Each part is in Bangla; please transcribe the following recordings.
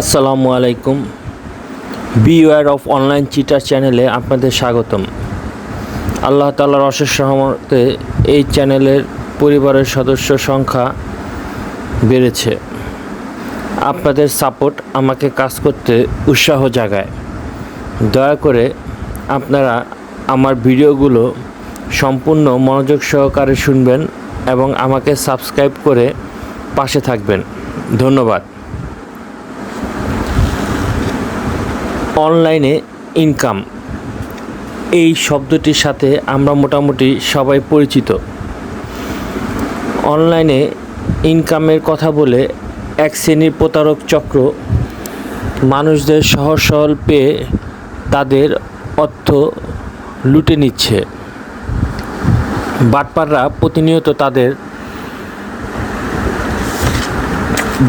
আসসালামু আলাইকুম। বিওয়ার অফ অনলাইন চিটার চ্যানেলে আপনাদের স্বাগতম। আল্লাহ তালার অশেষ সহমতে এই চ্যানেলের পরিবারের সদস্য সংখ্যা বেড়েছে। আপনাদের সাপোর্ট আমাকে কাজ করতে উৎসাহ জাগায়। দয়া করে আপনারা আমার ভিডিওগুলো সম্পূর্ণ মনোযোগ সহকারে শুনবেন এবং আমাকে সাবস্ক্রাইব করে পাশে থাকবেন। ধন্যবাদ। অনলাইনে ইনকাম। এই শব্দটির সাথে আমরা মোটামুটি সবাই পরিচিত। অনলাইনে ইনকামের কথা বলে এক শ্রেণির প্রতারক চক্র মানুষদের সহজ সরল পেয়ে তাদের অর্থ লুটে নিচ্ছে। বাটপাররা প্রতিনিয়ত তাদের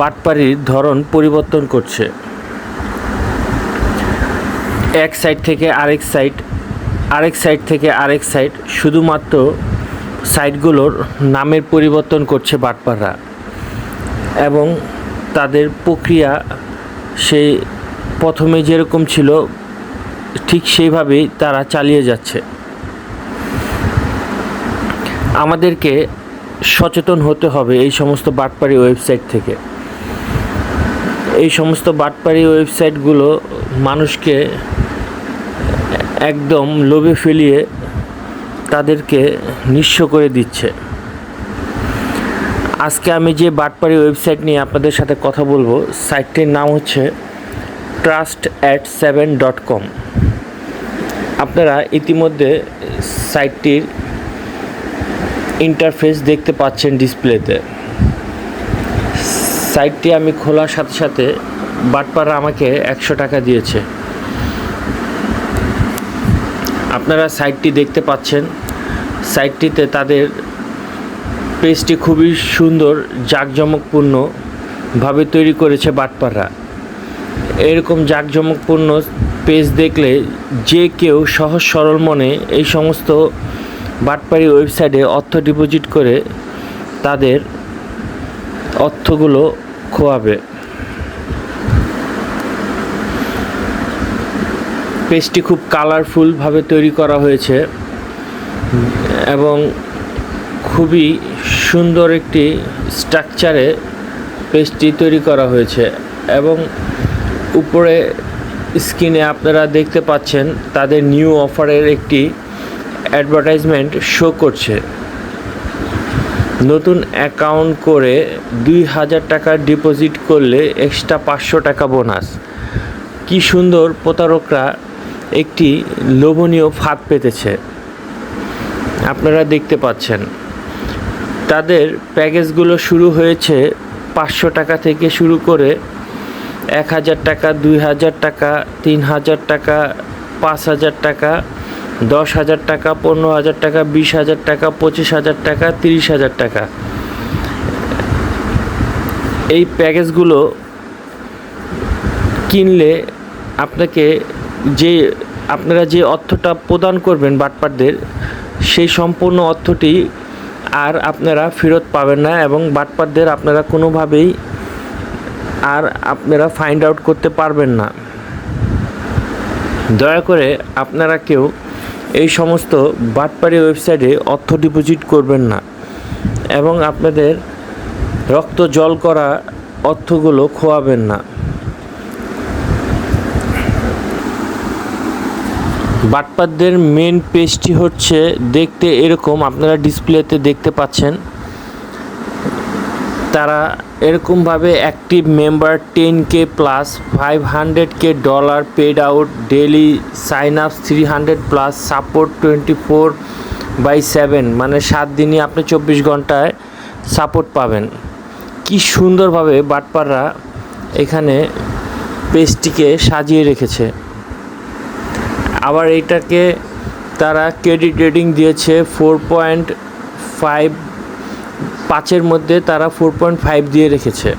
বাটপারির ধরন পরিবর্তন করছে। এক সাইড থেকে আরেক সাইড আরেক সাইড থেকে আরেক সাইড শুধুমাত্র সাইটগুলোর নামের পরিবর্তন করছে বাটপাররা এবং তাদের প্রক্রিয়া সেই প্রথমে যেরকম ছিল, ঠিক সেইভাবেই তারা চালিয়ে যাচ্ছে। আমাদেরকে সচেতন হতে হবে এই সমস্ত বাটপাড়ি ওয়েবসাইট থেকে। এই সমস্ত বাটপাড়ি ওয়েবসাইটগুলো মানুষকে একদম লোভে ফেলিয়ে তাদেরকে নিঃস্ব করে দিচ্ছে। আজকে আমি যে বাটপাড়ি ওয়েবসাইট নিয়ে আপনাদের সাথে কথা বলব সাইটটির নাম হচ্ছে trust at seven dot com আপনারা ইতিমধ্যে সাইটটির ইন্টারফেস দেখতে পাচ্ছেন ডিসপ্লেতে সাইটটি আমি খোলার সাথে সাথে বাটপাড়া আমাকে একশো টাকা দিয়েছে। আপনারা সাইটটি দেখতে পাচ্ছেন। সাইটটিতে তাদের পেজটি খুবই সুন্দর জাঁকজমকপূর্ণভাবে তৈরি করেছে বাটপাড়া এরকম জাঁকজমকপূর্ণ পেজ দেখলে যে কেউ সহজ সরল মনে এই সমস্ত বাটপাড়ি ওয়েবসাইটে অর্থ ডিপোজিট করে তাদের অর্থগুলো খোয়াবে। পেজটি খুব কালারফুলভাবে তৈরি করা হয়েছে এবং খুবই সুন্দর একটি স্ট্রাকচারে পেজটি তৈরি করা হয়েছে এবং উপরে স্ক্রিনে আপনারা দেখতে পাচ্ছেন তাদের নিউ অফারের একটি অ্যাডভার্টাইজমেন্ট শো করছে। নতুন অ্যাকাউন্ট করে দুই হাজার টাকা ডিপোজিট করলে এক্সট্রা পাঁচশো টাকা বোনাস কি সুন্দর প্রতারকরা একটি লোভনীয় ফাঁদ পেতেছে। আপনারা দেখতে পাচ্ছেন। তাদের প্যাকেজগুলো শুরু হয়েছে পাঁচশো টাকা থেকে শুরু করে এক হাজার টাকা, দুই হাজার টাকা, তিন হাজার টাকা, পাঁচ হাজার টাকা, দশ হাজার টাকা, পনেরো হাজার টাকা, বিশ হাজার টাকা, পঁচিশ হাজার টাকা, তিরিশ হাজার টাকা। এই প্যাকেজগুলো কিনলে আপনাকে যে আপনারা যে অর্থটা প্রদান করবেন বাটপারদের সেই সম্পূর্ণ অর্থটি আর আপনারা ফেরত পাবেন না এবং বাটপারদের আপনারা কোনোভাবেই আর আপনারা ফাইন্ড আউট করতে পারবেন না। দয়া করে আপনারা কেউ এই সমস্ত বাটপাড়ি ওয়েবসাইটে অর্থ ডিপোজিট করবেন না এবং আপনাদের রক্ত জল করা অর্থগুলো খোয়াবেন না। বাটপারদের মেন পেজটি হচ্ছে দেখতে এরকম, আপনারা ডিসপ্লেতে দেখতে পাচ্ছেন। তারা এরকমভাবে active member ten K plus five hundred K dollar paid out daily sign up three hundred plus support twenty four by seven মানে সাত দিনই আপনি চব্বিশ ঘন্টায় সাপোর্ট পাবেন। কি সুন্দরভাবে বাটপাররা এখানে পেজটিকে সাজিয়ে রেখেছে। আবার এইটাকে তারা ক্রেডিট রেটিং দিয়েছে ফোর পয়েন্ট ফাইভ পাঁচের মধ্যে তারা ফোর পয়েন্ট ফাইভ দিয়ে রেখেছে।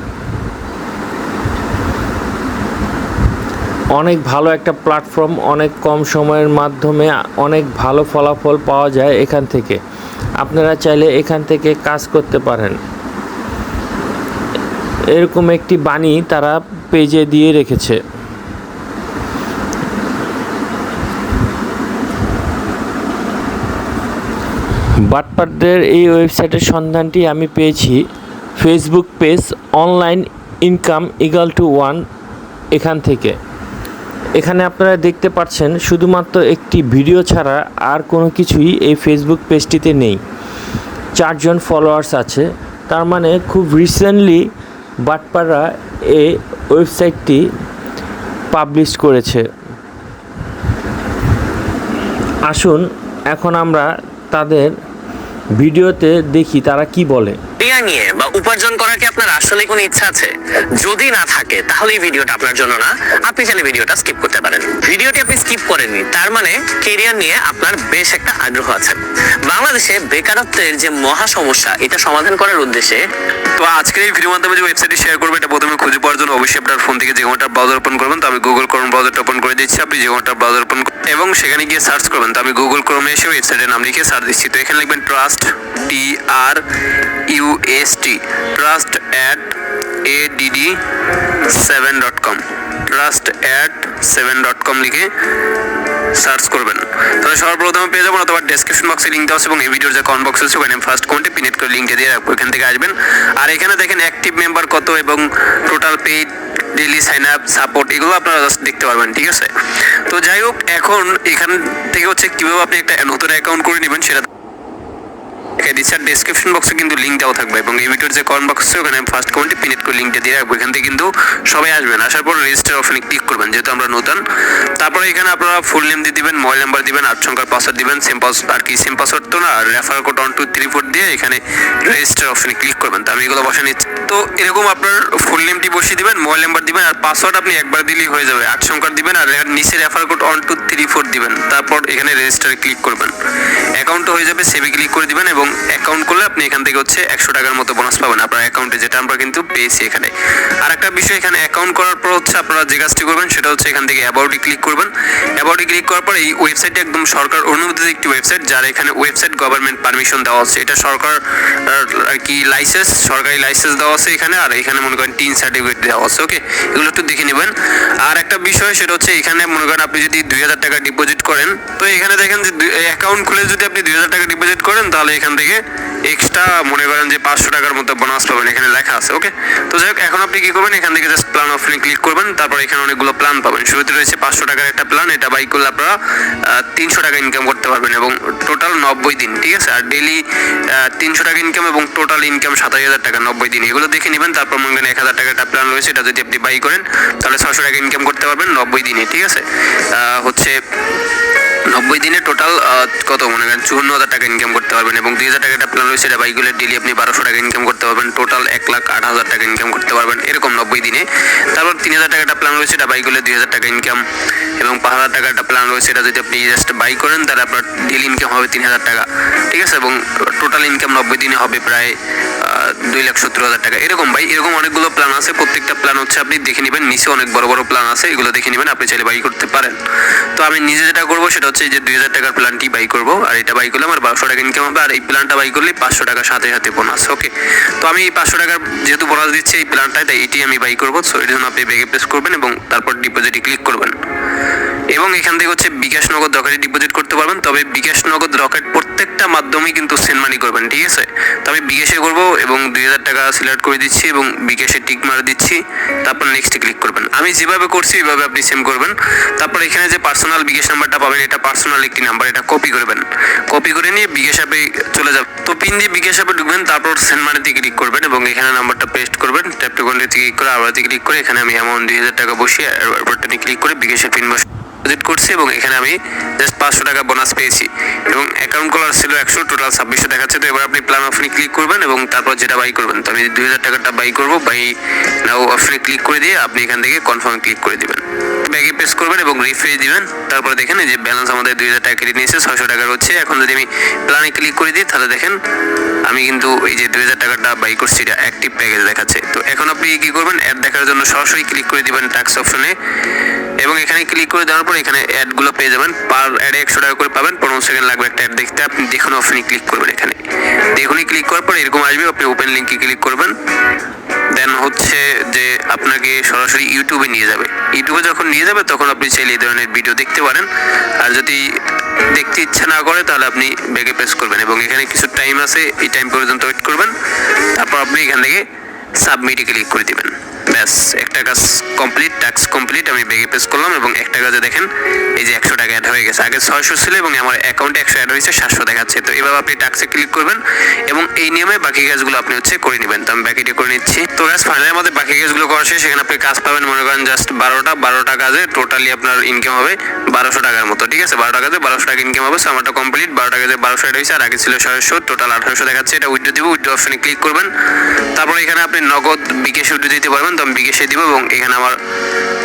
অনেক ভালো একটা প্ল্যাটফর্ম অনেক কম সময়ের মাধ্যমে অনেক ভালো ফলাফল পাওয়া যায় এখান থেকে। আপনারা চাইলে এখান থেকে কাজ করতে পারেন। এরকম একটি বাণী তারা পেজে দিয়ে রেখেছে। বাটপারদের এই ওয়েবসাইটের সন্ধানটি আমি পেয়েছি। Facebook page online income equal to one এখান থেকে। এখানে আপনারা দেখতে পাচ্ছেন, শুধুমাত্র একটি ভিডিও ছাড়া আর কোনো কিছুই এই ফেসবুক পেজটিতে নেই। চারজন ফলোয়ার্স আছে। তার মানে খুব রিসেন্টলি বাটপাড়া এ ওয়েবসাইটটি পাবলিশ করেছে। আসুন, এখন আমরা তাদের ভিডিওতে দেখি তারা কি বলে। নিয়ে বা উপার্জন করার কি আপনার আসলে কোনো ইচ্ছা আছে? যদি না থাকে তাহলে এই ভিডিওটা আপনার জন্য না। আপনি চাইলে ভিডিওটা স্কিপ করতে পারেন। ভিডিওটি আপনি স্কিপ করেননি তার মানে কেরিয়ার নিয়ে আপনার বেশ একটা আগ্রহ আছে। বাংলাদেশে বেকারত্বের যে মহা সমস্যা এটা সমাধান করার উদ্দেশ্যে তো আজকের এই ভিডিওর মাধ্যমে যে ওয়েবসাইটটি শেয়ার করব এটা প্রথমে খুঁজে পাওয়ার জন্য অবশ্যই আপনার ফোন থেকে যে কোনোটা ব্রাউজার ওপেন করবেন তো আমি গুগল ক্রোম ব্রাউজারটা ওপেন করে দিচ্ছি। আপনি যে কোনোটা ব্রাউজার ওপেন এবং সেখানে গিয়ে সার্চ করবেন তো আমি গুগল ক্রোমে এসে ওয়েবসাইটের নাম লিখে সার্চ দিচ্ছি। তো এখানে লিখবেন trust T R U S T trust at D D seven dot com trust at seven dot com লিখে সার্চ করবেন। তাহলে সর্বপ্রথমে পেয়ে যাবেন অথবা ডেসক্রিপশন বক্সে লিঙ্ক দেওয়া আছে এবং এই ভিডিওর যে কমেন্ট বক্স আছে, ওখানে ফার্স্ট কমেন্টে পিনেট করে লিঙ্কটা দিয়ে রাখব, এখান থেকে আসবেন। আর এখানে দেখেন অ্যাক্টিভ মেম্বার কত এবং total paid daily sign up support এগুলো আপনারা just দেখতে পারবেন, ঠিক আছে? তো যাই হোক, এখন এখান থেকে হচ্ছে কীভাবে আপনি একটা নতুন অ্যাকাউন্ট করে নেবেন সেটা দিচ্ছি আর ডেসক্রিপশন বক্সে কিন্তু লিঙ্ক দেওয়া থাকবে এবং এই ভিডিওর যে কমেন্ট বক্স ওখানে ফার্স্ট কমেন্টে পিনেট করে লিঙ্কটা দিয়ে রাখব। এখান থেকে কিন্তু সবাই আসবেন। আসার পর রেজিস্টার অপশনে ক্লিক করবেন, যেহেতু আমরা নতুন। তারপরে এখানে আপনারা ফুল নেম দিয়ে দিবেন মোবাইল নাম্বার দিবেন, আট সংখ্যার পাসওয়ার্ড দিবেন সেম পাস আর কি সেম পাসওয়ার্ড তো না, আর refer code one two three four দিয়ে এখানে রেজিস্টার অপশনে ক্লিক করবেন। তো আমি এগুলো বসে নিচ্ছি। তো এরকম আপনার ফুল নেমটি বসিয়ে দিবেন মোবাইল নাম্বার দিবেন, আর পাসওয়ার্ড আপনি একবার দিলেই হয়ে যাবে। আট সংখ্যার দিবেন, আর নিচে refer code one two three four দিবেন। তারপর এখানে রেজিস্টারে ক্লিক করবেন। অ্যাকাউন্ট হয়ে যাবে সেভে ক্লিক করে দিবেন এবং অ্যাকাউন্ট করলে আপনি এখান থেকে হচ্ছে একশো টাকার মতো বোনাস পাবেন আপনার অ্যাকাউন্টে যেটা আমরা কিন্তু পেয়েছি এখানে। আর একটা বিষয় এখানে অ্যাকাউন্ট করার পর হচ্ছে আপনারা যে কাজটি করবেন, সেটা হচ্ছে এখান থেকে অ্যাবাউটে ক্লিক করবেন। অ্যাবাউটে ক্লিক করার পর এই ওয়েবসাইটটি একদম সরকার অনুমোদিত একটি ওয়েবসাইট যার এখানে ওয়েবসাইট গভর্নমেন্ট পারমিশন দেওয়া আছে। এটা সরকার, আর কি লাইসেন্স সরকারি লাইসেন্স দেওয়া আছে এখানে, আর এখানে মনে করেন টিন সার্টিফিকেট দেওয়া আছে ওকে এগুলো একটু দেখে নেবেন। আর একটা বিষয়, সেটা হচ্ছে এখানে মনে করেন আপনি যদি দুই হাজার টাকা ডিপোজিট করেন, তো এখানে দেখেন যে অ্যাকাউন্ট খুলে যদি আপনি দুই হাজার টাকা ডিপোজিট করেন, তাহলে এখান থেকে এক্সট্রা মনে করেন যে পাঁচশো টাকার মতো বোনাস পাবেন, এখানে লেখা আছে ওকে তো যাই হোক, এখন আপনি কি করবেন? এখান থেকে জাস্ট প্ল্যান অপশনে ক্লিক করবেন, তারপর এখানে অনেকগুলো প্ল্যান পাবেন। শুরুতে রয়েছে পাঁচশো টাকার একটা প্ল্যান এটা বাই করলে আপনারা তিনশো টাকা ইনকাম করতে পারবেন এবং টোটাল নব্বই দিন, ঠিক আছে? আর ডেলি তিনশো টাকা ইনকাম এবং টোটাল ইনকাম সাতাশ হাজার টাকা, নব্বই দিন, এগুলো দেখে নেবেন, তারপর মনে করেন এক হাজার টাকা একটা প্ল্যান রয়েছে, এটা যদি আপনি বাই করেন, তাহলে ছশো টাকা ইনকাম করতে পারবেন নব্বই দিনে, ঠিক আছে? হচ্ছে নব্বই দিনে টোটাল কত মনে করেন? চুয়ান্ন হাজার টাকা ইনকাম করতে পারবেন এবং দুই হাজার টাকা একটা প্ল্যান রয়েছে এটা বাইকগুলো ডেলি আপনি বারোশো টাকা ইনকাম করতে পারবেন। টোটাল এক লাখ আট হাজার টাকা ইনকাম করতে পারবেন। এরকম নব্বই দিনে। তারপর তিন হাজার টাকা একটা প্ল্যান রয়েছে এটা বাইকগুলো দুই হাজার টাকা ইনকাম এবং পাঁচ হাজার টাকা একটা প্ল্যান রয়েছে এটা যদি আপনি জাস্ট বাই করেন, তাহলে আপনার ডেলি ইনকাম হবে তিন হাজার টাকা। ঠিক আছে? এবং টোটাল ইনকাম নব্বই দিনে হবে প্রায় দুই লাখ সত্তর হাজার টাকা। এরকম ভাই, এরকম অনেকগুলো প্ল্যান আছে। প্রত্যেকটা প্ল্যান হচ্ছে আপনি দেখে নেবেন, নিচে অনেক বড় বড় প্ল্যান আছে, এগুলো দেখে নেবেন, আপনি চাইলে বাই করতে পারেন। তো আমি নিজে যেটা করব সেটা হচ্ছে যে দুই হাজার টাকার প্ল্যানটি বাই করব, আর এটা বাই করলে আমার বারোশো টাকা ইনকাম হবে, আর এই প্ল্যানটা বাই করলে পাঁচশো টাকা সাথে সাথে বোনাস ওকে তো আমি এই পাঁচশো টাকার যেহেতু বোনাস দিচ্ছে এই প্ল্যানটায় তাই এটি আমি বাই করব। সো এর জন্য আপনি ব্যাগে প্রেস করবেন এবং তারপর ডিপোজিটে ক্লিক করবেন। এবং এখান থেকে হচ্ছে বিকাশ নগদ রকেটে ডিপোজিট করতে পারবেন। তবে বিকাশ নগদ রকেট প্রত্যেকটা মাধ্যমে কিন্তু সেন্ড মানি করবেন, ঠিক আছে? তো আমি বিকাশে করব এবং দুই হাজার টাকা সিলেক্ট করে দিচ্ছি এবং বিকাশে টিক মারে দিচ্ছি। তারপর নেক্সটে ক্লিক করবেন। আমি যেভাবে করছি এইভাবে আপনি সেম করবেন। তারপর এখানে যে পার্সোনাল বিকাশ নাম্বারটা পাবেন, এটা পার্সোনাল একটি নাম্বার, এটা কপি করবেন কপি করে নিয়ে বিকাশ অ্যাপে চলে যাবেন। তো পিন দিয়ে বিকাশ অ্যাপে ঢুকবেন, তারপর সেন্ড মানিতে ক্লিক করবেন এবং এখানে নাম্বারটা পেস্ট করবেন। ট্যাপ টু ক্লিক করে আবার ক্লিক করে এখানে আমি অ্যামাউন্ট দুই হাজার টাকা বসিয়ে বাটনে ক্লিক করে বিকাশের পিন বসে ডিপোজিট করছি এবং এখানে আমি জাস্ট পাঁচশো টাকা বোনাস পেয়েছি। এবং অ্যাকাউন্ট খোলার ছিল একশো টোটাল ছাব্বিশশো দেখাচ্ছে তো এবার আপনি প্ল্যান অপশনে ক্লিক করবেন এবং তারপর যেটা বাই করবেন। তো আমি দুই হাজার টাকাটা বাই করব বাই নাও অপশনে ক্লিক করে দিয়ে আপনি এখান থেকে কনফার্ম ক্লিক করে দিবেন। ব্যাগে প্রেস করবেন এবং রিফ্রেশ দিবেন। তারপরে দেখেন যে ব্যালেন্স আমাদের দুই হাজার টাকা কেটে নিয়েছে, ছয়শো টাকা হচ্ছে এখন যদি আমি প্ল্যানে ক্লিক করে দিই, তাহলে দেখেন আমি কিন্তু এই যে দুই হাজার টাকাটা বাই করছি, এটা অ্যাক্টিভ প্যাকেজ দেখাচ্ছে। তো এখন আপনি কি করবেন অ্যাড দেখার জন্য সরাসরি ক্লিক করে দিবেন ট্যাক্স অপশনে এবং এখানে ক্লিক করে দেওয়ার পর পর এখানে অ্যাডগুলো পেয়ে যাবেন। পার অ্যাডে একশো টাকা করে পাবেন। পনেরো সেকেন্ড লাগবে একটা অ্যাড দেখতে। আপনি দেখুন অপশনে ক্লিক করবেন এখানে। দেখুনই ক্লিক করার পর এরকম আসবে। আপনি ওপেন লিঙ্কে ক্লিক করবেন। দেন হচ্ছে যে আপনাকে সরাসরি ইউটিউবে নিয়ে যাবে। ইউটিউবে যখন নিয়ে যাবে, তখন আপনি চাইলে এই ধরনের ভিডিও দেখতে পারেন। আর যদি দেখতে ইচ্ছা না করে, তাহলে আপনি ব্যাগে প্রেস করবেন। এবং এখানে কিছু টাইম আছে, এই টাইম পর্যন্ত ওয়েট করবেন। তারপর আপনি এখান থেকে সাবমিটে ক্লিক করে দিবেন। ব্যাস একটা কাজ কমপ্লিট টাস্ক কমপ্লিট আমি ব্যাগে প্রেস করলাম এবং একটা কাজে দেখেন, এই যে একশো টাকা অ্যাড হয়ে গেছে। আগে ছয়শো ছিল এবং আমার অ্যাকাউন্টে একশো অ্যাড হয়েছে, সাতশো দেখাচ্ছে। তো এভাবে আপনি টাক্সে ক্লিক করবেন এবং এই নিয়মে বাকি কাজগুলো আপনি হচ্ছে করে নেবেন। তো আমি বাকিটা করে নিচ্ছি। তো গ্যাস ফাইনালি আমাদের বাকি কাজগুলো করা শেষ। সেখানে আপনি কাজ পাবেন, মনে করেন জাস্ট বারোটা বারোটা কাজে টোটালি আপনার ইনকাম হবে বারোশো টাকার মতো, ঠিক আছে? বারোটা কাজে বারোশো টাকা ইনকাম হবে সো আমারটা কমপ্লিট বারোটা কাজে বারোশো অ্যাড হয়েছে, আর আগে ছিল ছয়শো টোটাল আঠারোশো দেখাচ্ছে। এটা উইড্রো দিব উইড্রো অপশনে ক্লিক করবেন। তারপর এখানে আপনি নগদ বিকেশ উইড্রো দিতে পারবেন। তো বিকাশে দিব এবং এখানে আমার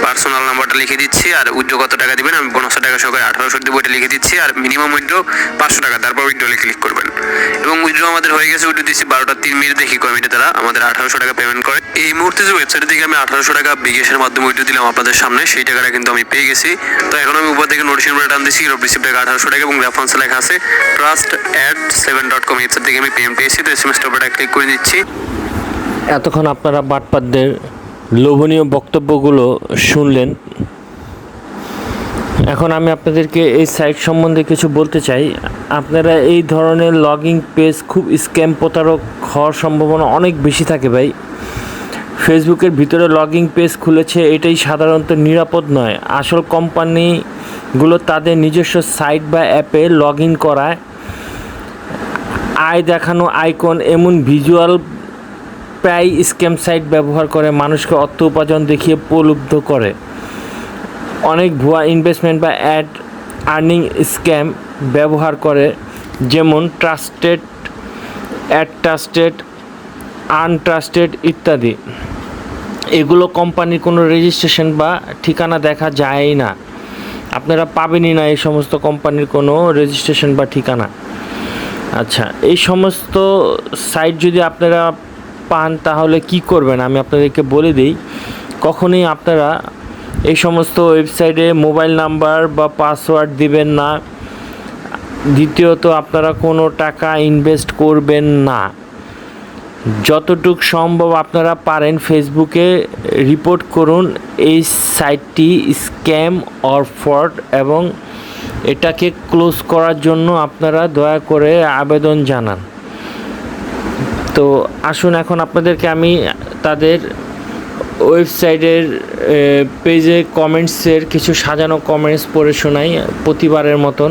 পার্সোনাল নাম্বারটা লিখে দিচ্ছি আর উইড্রো কত টাকা দিবেন আমি পনেরোশো টাকা সহকারে আঠারোশো দিব, এটা লিখে দিচ্ছি আর মিনিমাম উইড্রো পাঁচশো টাকা, তারপর উইড্রোলে ক্লিক করবেন। এবং উইড্রো আমাদের হয়ে গেছে উইড্রো দিচ্ছি বারোটা তিন মিনিট দেখি কয় মিনিটে তারা আমাদের আঠারোশো টাকা পেমেন্ট করে। এই মুহূর্তে যে ওয়েবসাইট থেকে আমি আঠারোশো টাকা বিকাশের মাধ্যমে উইড্রো দিলাম আপনাদের সামনে, সেই টাকাটা কিন্তু আমি পেয়ে গেছি। তো এখন আমি উপর থেকে নোটিশন করে টান দিচ্ছি রিসিপ্ট টাকা আঠারোশো টাকা এবং রেফারেন্স লেখা আছে trust at seven dot com website থেকে আমি পেমেন্ট পেয়েছি। তো এস এম এস ক্লিক করে দিচ্ছি এতক্ষণ আপনারা বাটপারদের লোভনীয় বক্তব্যগুলো শুনলেন। এখন আমি আপনাদেরকে এই সাইট সম্বন্ধে কিছু বলতে চাই। আপনারা এই ধরনের লগিং পেজ খুব স্ক্যাম প্রতারক হওয়ার সম্ভাবনা অনেক বেশি থাকে ভাই। ফেসবুকের ভিতরে লগিং পেজ খুলেছে, এটাই সাধারণত নিরাপদ নয়। আসল কোম্পানিগুলো তাদের নিজস্ব সাইট বা অ্যাপে লগ ইন করায়। আয় দেখানো আইকন এমন ভিজুয়াল প্রায় স্ক্যাম সাইট ব্যবহার করে মানুষকে অর্থ উপার্জন দেখিয়ে প্রলুব্ধ করে। অনেক ভুয়া ইনভেস্টমেন্ট বা অ্যাড আর্নিং স্ক্যাম ব্যবহার করে, যেমন ট্রাস্টেড অ্যাড ট্রাস্টেড আনট্রাস্টেড ইত্যাদি। এগুলো কোম্পানির কোনো রেজিস্ট্রেশন বা ঠিকানা দেখা যায় না। আপনারা পাবেনই না এই সমস্ত কোম্পানির কোনো রেজিস্ট্রেশন বা ঠিকানা। আচ্ছা এই সমস্ত সাইট যদি আপনারা পান, তাহলে কি করবেন? আমি আপনাদেরকে বলে দিই, কখনোই আপনারা এই সমস্ত ওয়েবসাইটে মোবাইল নাম্বার বা পাসওয়ার্ড দিবেন না। দ্বিতীয়ত, আপনারা কোনো টাকা ইনভেস্ট করবেন না। যতটুক সম্ভব আপনারা পারেন ফেসবুকে রিপোর্ট করুন এই সাইটটি স্ক্যাম অর ফ্রড এবং এটাকে ক্লোজ করার জন্য আপনারা দয়া করে আবেদন জানান। তো আসুন এখন আপনাদেরকে আমি তাদের ওয়েবসাইটের পেজে কমেন্টসের কিছু সাজানো কমেন্টস পড়ে শোনাই প্রতিবারের মতন।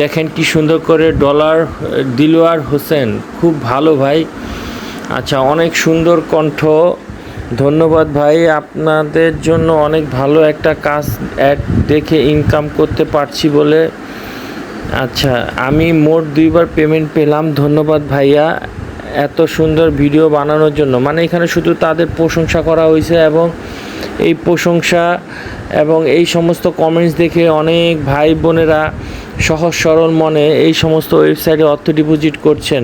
দেখেন কি সুন্দর করে ডলার, দিলওয়ার হোসেন, খুব ভালো ভাই। আচ্ছা অনেক সুন্দর কণ্ঠ। ধন্যবাদ ভাই, আপনাদের জন্য অনেক ভালো একটা কাজ অ্যাড দেখে ইনকাম করতে পারছি বলে। আচ্ছা আমি মোট দুইবার পেমেন্ট পেলাম, ধন্যবাদ ভাইয়া। এত সুন্দর ভিডিও বানানোর জন্য। মানে এখানে শুধু তাদের প্রশংসা করা হয়েছে এবং এই প্রশংসা এবং এই সমস্ত কমেন্টস দেখে অনেক ভাই বোনেরা সহজ সরল মনে এই সমস্ত ওয়েবসাইটে অর্থ ডিপোজিট করছেন।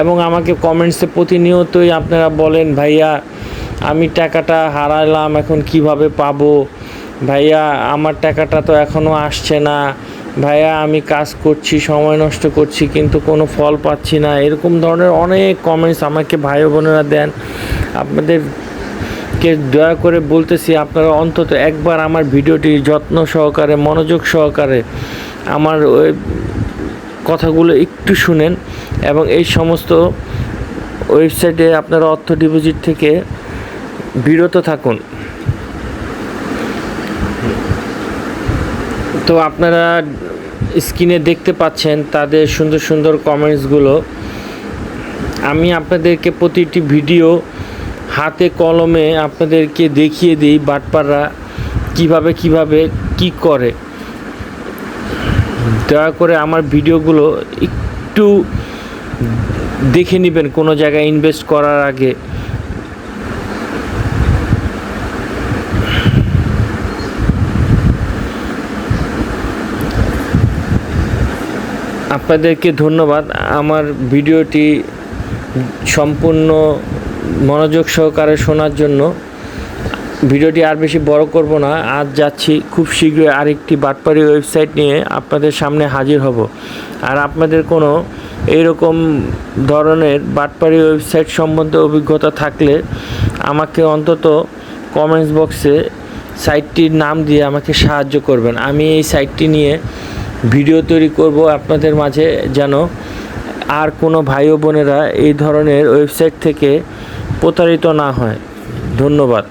এবং আমাকে কমেন্টসে প্রতিনিয়তই আপনারা বলেন, ভাইয়া, আমি টাকাটা হারালাম, এখন কীভাবে পাবো? ভাইয়া, আমার টাকাটা তো এখনও আসছে না। ভাইয়া, আমি কাজ করছি, সময় নষ্ট করছি, কিন্তু কোনো ফল পাচ্ছি না। এরকম ধরনের অনেক কমেন্টস আমাকে ভাই বোনেরা দেন। আপনাদেরকে দয়া করে বলতেছি, আপনারা অন্তত একবার আমার ভিডিওটি যত্ন সহকারে, মনোযোগ সহকারে আমার ওই কথাগুলো একটু শুনেন এবং এই সমস্ত ওয়েবসাইটে আপনারা অর্থ ডিপোজিট থেকে বিরত থাকুন। তো আপনারা স্ক্রিনে দেখতে পাচ্ছেন তাদের সুন্দর সুন্দর কমেন্টসগুলো। আমি আপনাদেরকে প্রতিটি ভিডিও হাতে কলমে আপনাদেরকে দেখিয়ে দিই বাটপাররা কীভাবে কীভাবে কি করে। দয়া করে আমার ভিডিওগুলো একটু দেখে নেবেন কোনো জায়গায় ইনভেস্ট করার আগে। আপনাদেরকে ধন্যবাদ। আমার ভিডিওটি সম্পূর্ণ মনোযোগ সহকারে শোনার জন্য। ভিডিওটি আর বেশি বড় করব না। আজ যাচ্ছি খুব শীঘ্রই আরেকটি বাটপারি ওয়েবসাইট নিয়ে আপনাদের সামনে হাজির হব। আর আপনাদের কোনো এইরকম ধরনের বাটপারি ওয়েবসাইট সম্বন্ধে অভিজ্ঞতা থাকলে আমাকে অন্তত কমেন্টস বক্সে সাইটটির নাম দিয়ে আমাকে সাহায্য করবেন। আমি এই সাইটটি নিয়ে ভিডিও তৈরি করব আপনাদের মাঝে যেন আর কোনো ভাই বোনেরা এই ধরনের ওয়েবসাইট থেকে প্রতারিত না হয়। ধন্যবাদ।